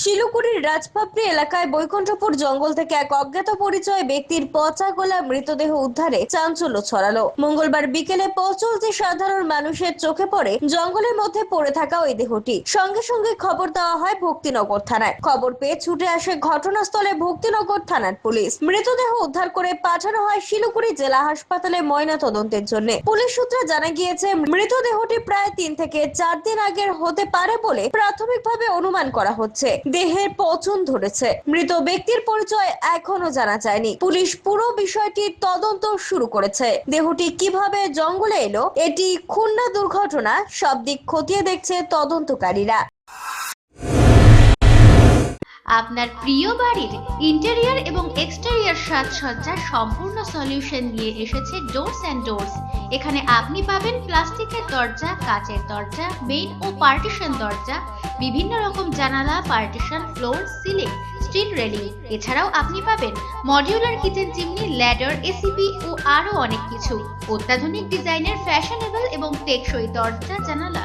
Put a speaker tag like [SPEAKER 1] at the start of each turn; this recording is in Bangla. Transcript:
[SPEAKER 1] শিলিগুড়ির রাজপাপড়ি এলাকায় বৈকুণ্ঠপুর জঙ্গল থেকে এক অজ্ঞাত পরিচয় ব্যক্তির পচা গোলা মৃতদেহ উদ্ধারে চাঞ্চল্য ছড়ালো। মঙ্গলবার বিকেলে পথ চলতি সাধারণ মানুষের চোখে পড়ে জঙ্গলের মধ্যে পড়ে থাকা ওই দেহটি। সঙ্গে সঙ্গে খবর দেওয়া হয় ভক্তিনগর থানায়। খবর পেয়ে ছুটে আসে ঘটনাস্থলে ভক্তিনগর থানার পুলিশ। মৃতদেহ উদ্ধার করে পাঠানো হয় শিলিগুড়ি জেলা হাসপাতালে ময়না তদন্তের জন্য। পুলিশ সূত্রে জানা গিয়েছে, মৃতদেহটি প্রায় তিন থেকে চার দিন আগের হতে পারে বলে প্রাথমিকভাবে অনুমান করা হচ্ছে। দেহের পচন ধরেছে। মৃত ব্যক্তির পরিচয় এখনও জানা যায়নি। পুলিশ পুরো বিষয়টি তদন্ত শুরু করেছে। দেহটি কীভাবে জঙ্গলে এলো, এটি খুন্না দুর্ঘটনা, সব দিক খতিয়ে দেখছে তদন্তকারীরা।
[SPEAKER 2] আপনার প্রিয় বাড়ির ইন্টেরিয়ার এবং সাজসজ্জার সম্পূর্ণ সলিউশন নিয়ে এসেছে ডোরস অ্যান্ড ডোরস এখানে আপনি পাবেন প্লাস্টিকের দরজা, কাচের দরজা মেইন ও পার্টিশন দরজা, বিভিন্ন রকম জানালা partition floor ceiling steel railing এছাড়াও আপনি পাবেন modular kitchen chimney ladder ACP ও আরও অনেক কিছু। অত্যাধুনিক ডিজাইনের ফ্যাশনেবল এবং টেকসই দরজা, জানালা।